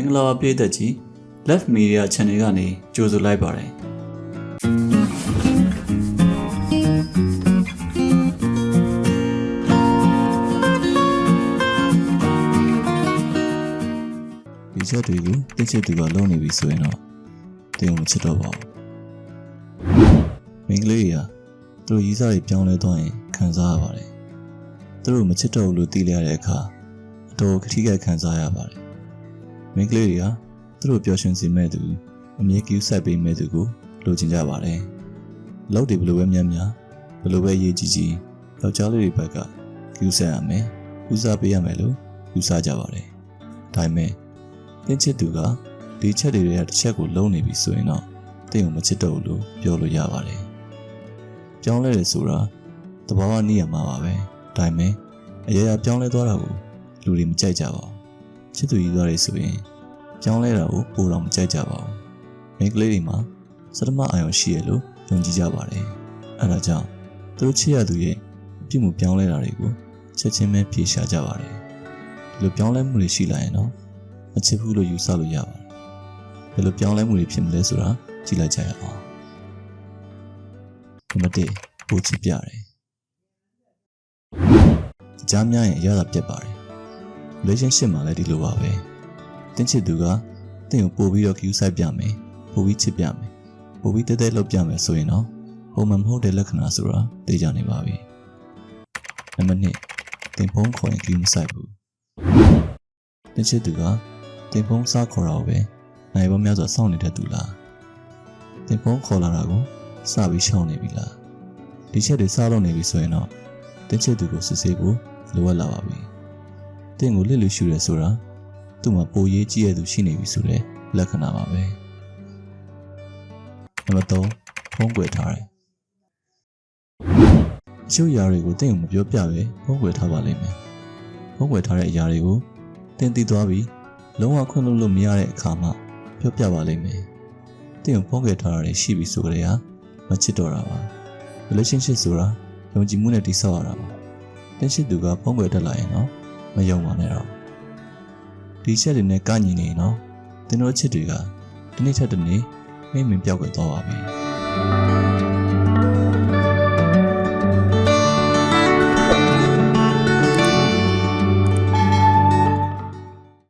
င်္ဂလာပါပြည်သက်ကြီး Left Media Channel ကနေကြိုဆိုလိုက်ပါတယ်ဒီချက်တွေကိုတစ်ချက်သူကလုံနေပြီဆိုရင်တော့တင်မချစ်တော့ပါဘူးမိန်းကလေးတွေကသူတို့ရီးစားတွေပြောင်းလဲသွားရင်ခံစားရပါတယ်သူတို့မချစ်တော့ဘူးလို့သိလိုက်ရတဲ့အခါအတော်ခတိကခံစားရပါတယ် မိန်းကလေးတွေကသူတို့ပျော်ရွှင်စေမဲ့သူအမြဲကူးဆက်ပေးမဲ့သူကိုလိုချင်ကြပါတယ်လောက်တွေဘယ်လိုပဲများများဘယ်လိုပဲရေးကြည့်ကြည့်ယောက်ျားလေးတွေဘက်ကကူးဆက်ရမယ်ဦးစားပေးရမယ်လို့ယူဆကြပါတယ်ဒါပေမဲ့တင်းချစ်သူကဒီချက်တွေရဲ့တစ်ချက်ကိုလုံးနေပြီဆိုရင်တော့တင့်ကိုမချစ်တော့ဘူးလို့ပြောလို့ရပါတယ်။ပြောင်းလဲတယ်ဆိုတာတဘာဝနည်းရမှာပါပဲ။ဒါပေမဲ့အရာရာပြောင်းလဲသွားတာကိုလူတွေမကြိုက်ကြပါဘူး။ ချစ်သူကြီးသွားတယ်ဆိုရင်ပြောင်းလဲတာကိုပိုတော့မကြိုက်ကြပါဘူး။မိန်းကလေးတွေမှာစတမအာရုံရှိရလို့ယုံကြည်ကြပါတယ်။အဲဒါကြောင့်သူတို့ချစ်ရသူရဲ့အပြုမှုပြောင်းလဲတာတွေကိုချက်ချင်းပဲဖြေရှာကြပါတယ်။ဒီလိုပြောင်းလဲမှုတွေရှိလာရင်တော့မချစ်ဘူးလို့ယူဆလို့ရပါတယ်။ဘယ်လိုပြောင်းလဲမှုတွေဖြစ်မလဲဆိုတာကြည့်လိုက်ကြရအောင်။နံပါတ်1ပိုချစ်ပြတယ်။ကြားများရင်အရသာပြတ်ပါတယ်။ relationship မှာလည်းဒီလိုပါပဲ။တင်းချစ်သူကတင့်ကိုပို့ပြီးတော့ queue ဆိုင်ပြမယ်။ပို့ပြီးချစ်ပြမယ်။ပို့ပြီးတဲတဲလုပ်ပြမယ်ဆိုရင်တော့ပုံမှန်မဟုတ်တဲ့လက္ခဏာဆိုတာသိကြနေပါပြီ။နံပါတ်2တင်ဖုံးခေါ်ရင် queue မဆိုင်ဘူး။တင်းချစ်သူကတင်ဖုံးစားခေါ်တာကိုပဲနိုင်ပေါင်းများစွာစောင့်နေတဲ့သူလားတင်ဖုံးခေါ်လာတာကိုစပြီးရှောင်နေပြီလားဒီချက်တွေစားလို့နေပြီဆိုရင်တော့တင်းချစ်သူကိုစစ်ဆေးဖို့လိုအပ်လာပါပြီ တင့်ကိုလစ်လူရှူရဲဆိုတာသူ့မှာပိုရေးကြည့်ရသူရှိနေပြီဆိုတဲ့လက္ခဏာပါပဲနံပါတ်3ဖုံးကွယ်ထားတယ်အချို့ຢာတွေကိုတင့်ကိုမပြောပြပဲဖုံးကွယ်ထားပါလိမ့်မယ်ဖုံးကွယ်ထားတဲ့အရာတွေကိုတင်သိသွားပြီးလုံးဝခွင့်လွှတ်လို့မရတဲ့အခါမှပြောပြပါလိမ့်မယ်။တင့်ကိုဖုံးကွယ်ထားတာတွေရှိပြီဆိုကြတဲ့ဟာမချစ်တော့တာပါ။ relationship ဆိုတာယုံကြည်မှုနဲ့တည်ဆောက်ရတာပါ။တင်းရှိသူကဖုံးကွယ်တက်လာရင်တော့ မယုံပါနဲ့တော့။ဒီချက်တွေနဲ့ကညီနေရင်တော့တင်းတို့ချစ်တွေကဒီနေ့ထက်ဒီနေ့မိမ့်မင်ပြောက်ွယ်သွားပါပြီ။